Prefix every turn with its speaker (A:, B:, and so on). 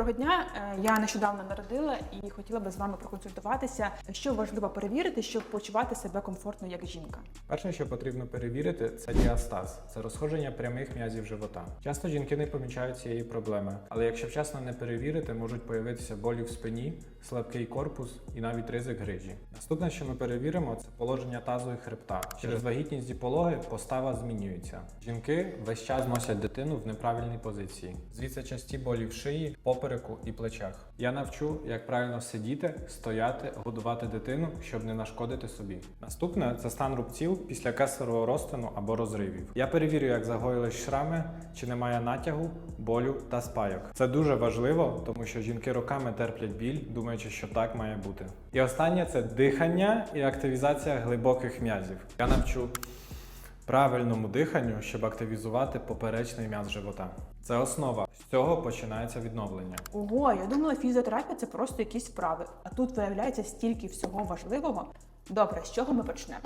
A: Доброго дня. Е, Я нещодавно народила і хотіла би з вами проконсультуватися, що важливо перевірити, щоб почувати себе комфортно як жінка.
B: Перше, що потрібно перевірити, це діастаз, це розходження прямих м'язів живота. Часто жінки не помічають цієї проблеми, але якщо вчасно не перевірити, можуть появитися болі в спині, слабкий корпус і навіть ризик грижі. Наступне, що ми перевіримо, це положення тазу і хребта. Через вагітність і пологи постава змінюється. Жінки весь час носять дитину в неправильній позиції. Звідси часті болі в шиї, попереку і плечах. Я навчу, як правильно сидіти, стояти, годувати дитину, щоб не нашкодити собі. Наступне це стан рубців після кесарового розтину або розривів. Я перевірю, як загоїлись шрами, чи немає натягу, болю та спайок. Це дуже важливо, тому що жінки роками терплять біль, думаючи, що так має бути. І останнє це дихання і активізація глибоких м'язів. Я навчу правильному диханню, щоб активізувати поперечний м'яз живота. Це основа. З цього починається відновлення.
A: Ого, я думала, фізіотерапія це просто якісь вправи, а тут виявляється стільки всього важливого. Добре, з чого ми почнемо?